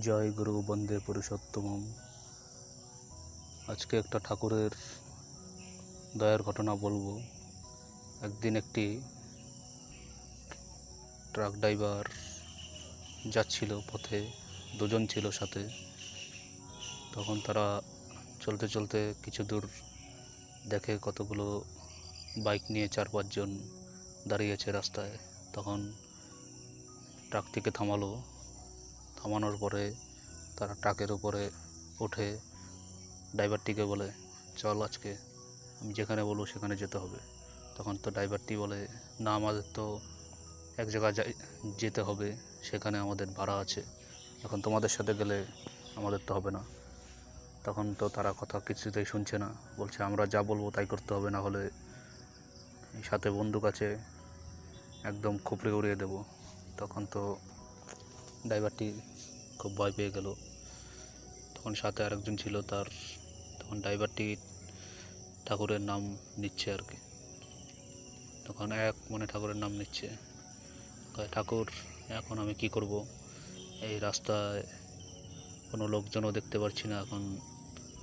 জয় গুরু বন্দে পুরুষোত্তম আজকে একটা ঠাকুরের দয়ার ঘটনা বলব। একদিন একটি ট্রাক ড্রাইভার যাচ্ছিল পথে, দুজন ছিল সাথে। তখন তারা চলতে চলতে কিছু দূর দেখে কতগুলো বাইক নিয়ে চার পাঁচজন দাঁড়িয়েছে রাস্তায়। তখন ট্রাকটিকে থামালো। থামানোর পরে তারা ট্রাকের উপরে উঠে ড্রাইভারটিকে বলে, চল আজকে, আমি যেখানে বলব সেখানে যেতে হবে। তখন তো ড্রাইভারটি বলে, না, আমাদের তো এক জায়গায় যেতে হবে, সেখানে আমাদের ভাড়া আছে। এখন তোমাদের সাথে গেলে আমাদের তো হবে না। তখন তো তারা কথা কিছুতেই শুনছে না। বলছে, আমরা যা বলব তাই করতে হবে, না হলে সাথে বন্দুক আছে, একদম খুপড়ে উড়িয়ে দেবো। তখন তো ড্রাইভারটি খুব ভয় পেয়ে গেল। তখন সাথে আরেকজন ছিল তার, তখন ড্রাইভারটি ঠাকুরের নাম নিচ্ছে আর কি। তখন এক মনে ঠাকুরের নাম নিচ্ছে। ঠাকুর, এখন আমি কি করব? এই রাস্তায় কোনো লোকজনও দেখতে পাচ্ছি না। এখন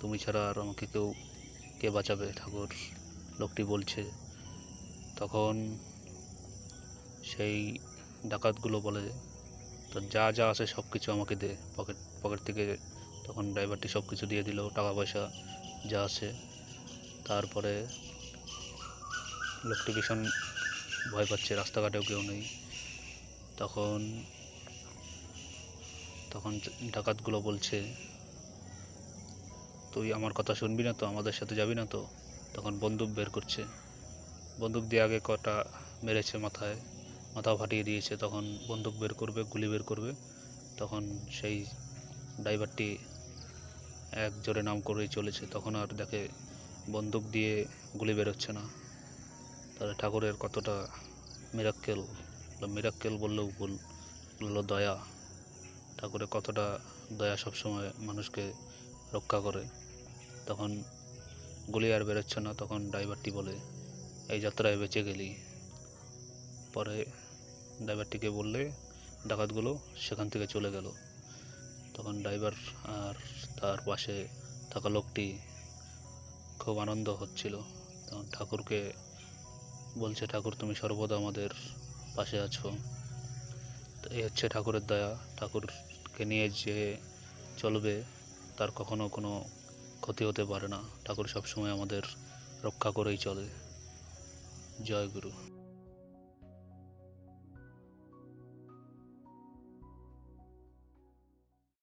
তুমি ছাড়া আর আমাকে কেউ, কে বাঁচাবে? ঠাকুর লোকটি বলছে। তখন সেই ডাকাতগুলো বলে তো যা যা আছে সব কিছু আমাকে দে, পকেট পকেট থেকে তখন ড্রাইভারটি সব কিছু দিয়ে দিল টাকা পয়সা যা আছে। তারপরে লোকটি ভীষণ ভয় পাচ্ছে, রাস্তাঘাটেও কেউ নেই। তখন তখন ডাকাতগুলো বলছে, তুই আমার কথা শুনবি না তো? আমাদের সাথে যাবি না তো? তখন বন্দুক বের করছে। বন্দুক দিয়ে আগে কটা মেরেছে মাথায়। মাথা ফাটিয়ে দিয়েছে, তখন বন্দুক বের করবে, গুলি বের করবে, তখন সেই ড্রাইভারটি এক জোরে নাম করেই চলেছে। তখন আর দেখে বন্দুক দিয়ে গুলি বেরোচ্ছে না। তাহলে ঠাকুরের কতটা মিরাক্কেল মিরাক্কেল বললেও ভুল হলো দয়া। ঠাকুরের কতটা দয়া সবসময় মানুষকে রক্ষা করে। তখন গুলি আর বেরোচ্ছে না, তখন ড্রাইভারটি বলে, এই যাত্রায় বেঁচে গেলি। পরে ড্রাইভারটিকে বললে ডাকাতগুলো সেখান থেকে চলে গেল। তখন ড্রাইভার আর তার পাশে থাকা লোকটি খুব আনন্দ হচ্ছিল। তখন ঠাকুরকে বলছে, ঠাকুর, তুমি সর্বদা আমাদের পাশে আছো। এই হচ্ছে ঠাকুরের দয়া। ঠাকুরকে নিয়ে যে চলবে, তার কখনো কোনো ক্ষতি হতে পারে না। ঠাকুর সবসময় আমাদের রক্ষা করেই চলে। জয় গুরু।